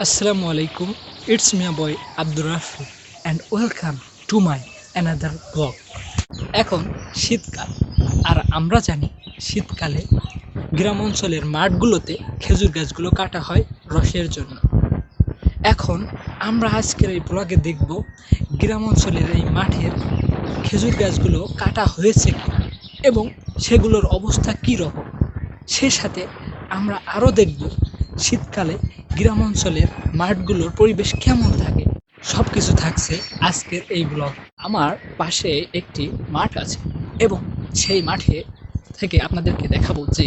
Assalamu alaikum. It's me boy Abdur Rafi, and welcome to my another blog এখন শীতকাল, আর আমরা জানি শীতকালে গ্রাম অঞ্চলের মাঠগুলোতে খেজুর গাছগুলো কাটা হয় রসের জন্য। এখন আমরা আজকের এই ব্লগে দেখব গ্রাম অঞ্চলের এই মাঠের খেজুর গাছগুলো কাটা হয়েছে এবং সেগুলোর অবস্থা কী রকম। সে সাথে আমরা আরও দেখব শীতকালে গ্রাম অঞ্চলের মাঠগুলোর পরিবেশ কেমন থাকে? সব কিছু থাকছে আজকের এই ব্লগ। আমার পাশে একটি মাঠ আছে এবং সেই মাঠে থেকে আপনাদেরকে দেখাবো যে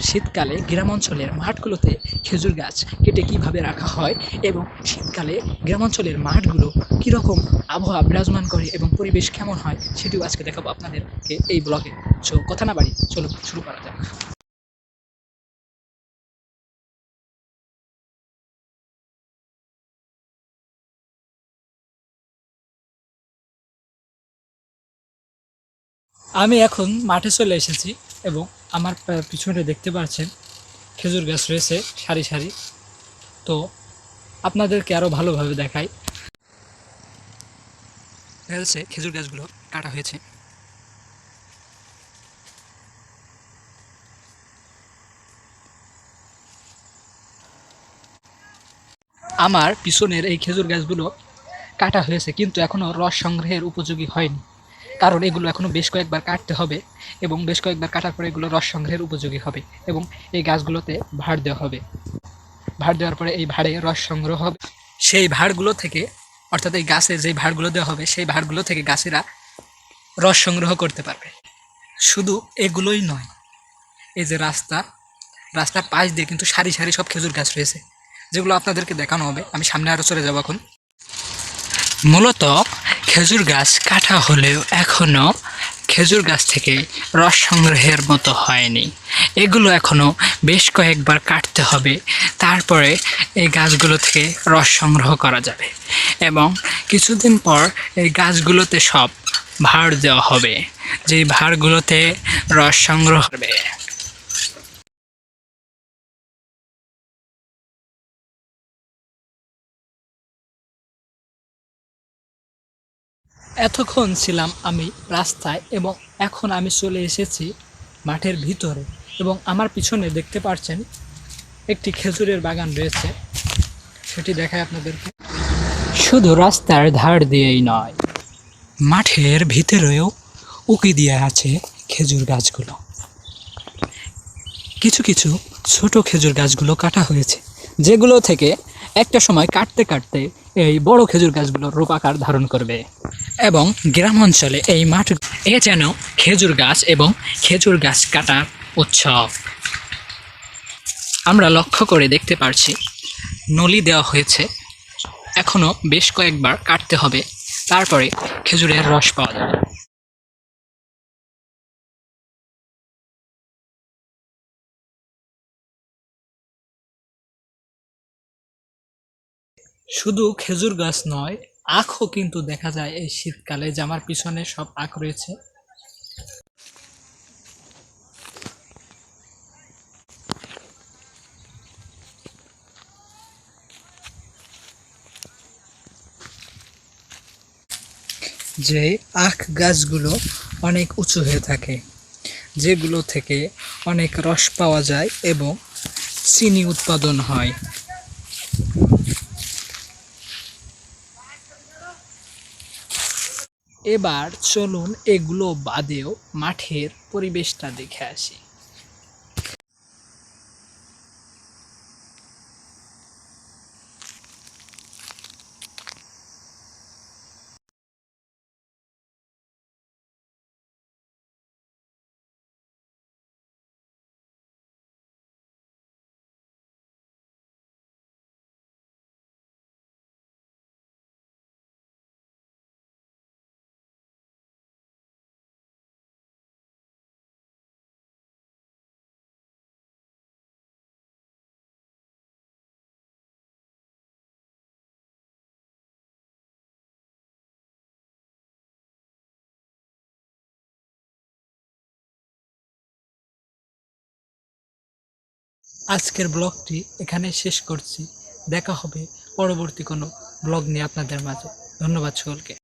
শীতকালে গ্রাম অঞ্চলের মাঠগুলোতে খেজুর গাছ কেটে কীভাবে রাখা হয় এবং শীতকালে গ্রাম অঞ্চলের মাঠগুলো কীরকম আবহাওয়া বিরাজমান করে এবং পরিবেশ কেমন হয় সেটিও আজকে দেখাবো আপনাদেরকে এই ব্লগে। সো কথা না বাড়ি চলো শুরু করা যাক। আমি এখন মাঠে চলে এসেছি এবং আমার পিছনে দেখতে পাচ্ছেন খেজুর গাছ রয়েছে সারি সারি। তো আপনাদেরকে আরও ভালোভাবে দেখাই। দেখা যাচ্ছে খেজুর গাছগুলো কাটা হয়েছে। আমার পিছনের এই খেজুর গাছগুলো কাটা হয়েছে, কিন্তু এখনও রস সংগ্রহের উপযোগী হয়নি। কারণ এগুলো এখনও বেশ কয়েকবার কাটতে হবে এবং বেশ কয়েকবার কাটার পরে এগুলো রস সংগ্রহের উপযোগী হবে এবং এই গাছগুলোতে ভাড় দেওয়া হবে। ভাড় দেওয়ার পরে এই ভাড়ে রস সংগ্রহ হবে। সেই ভাড়গুলো থেকে, অর্থাৎ এই গাছে যে ভাড়গুলো দেওয়া হবে, সেই ভাড়গুলো থেকে গাছেরা রস সংগ্রহ করতে পারবে। শুধু এগুলোই নয়, এই যে রাস্তা, রাস্তার পাশ দিয়ে কিন্তু সারি সারি সব খেজুর গাছ রয়েছে। যেগুলো আপনাদেরকে দেখানো হবে, আমি সামনে আরও চলে যাব এখন। মূলত খেজুর গাছ কাটা হলেও এখনও খেজুর গাছ থেকে রস সংগ্রহের মতো হয়নি। এগুলো এখনও বেশ কয়েকবার কাটতে হবে, তারপরে এই গাছগুলো থেকে রস সংগ্রহ করা যাবে এবং কিছুদিন পর এই গাছগুলোতে সব ভাড় দেওয়া হবে। যেই ভাড়গুলোতে রস সংগ্রহ হবে এতক্ষণ ছিলাম আমি রাস্তায় এবং এখন আমি চলে এসেছি মাঠের ভিতরে এবং আমার পিছনে দেখতে পাচ্ছেন একটি খেজুরের বাগান রয়েছে। সেটি দেখায় আপনাদেরকে। শুধু রাস্তার ধার দিয়েই নয়, মাঠের ভিতরেও উকি দিয়ে আছে খেজুর গাছগুলো। কিছু কিছু ছোট খেজুর গাছগুলো কাটা হয়েছে, যেগুলো থেকে একটা সময় কাটতে কাটতে এই বড় খেজুর গাছগুলো রূপাকার ধারণ করবে। এবং গ্রাম অঞ্চলে এই মাঠ, এ যেন খেজুর গাছ এবং খেজুর গাছ কাটার উৎসব। আমরা লক্ষ্য করে দেখতে পারছি, নলি দেওয়া হয়েছে। এখনও বেশ কয়েকবার কাটতে হবে, তারপরে খেজুরের রস পাওয়া যাবে। শুধু খেজুর গাছ নয় আখও কিন্তু দেখা যায় এই শীতকালে, যে আমার পিছনে সব আখ রয়েছে। যে আখ গাছগুলো অনেক উঁচু হয়ে থাকে, যেগুলো থেকে অনেক রস পাওয়া যায় এবং চিনি উৎপাদন হয়। এবার চলুন এগুলো বাদেও মাঠের পরিবেশটা দেখে আসি। আজকের ব্লগটি এখানে শেষ করছি। দেখা হবে পরবর্তী কোনো ব্লগ নিয়ে আপনাদের মাঝে। ধন্যবাদ সকলকে।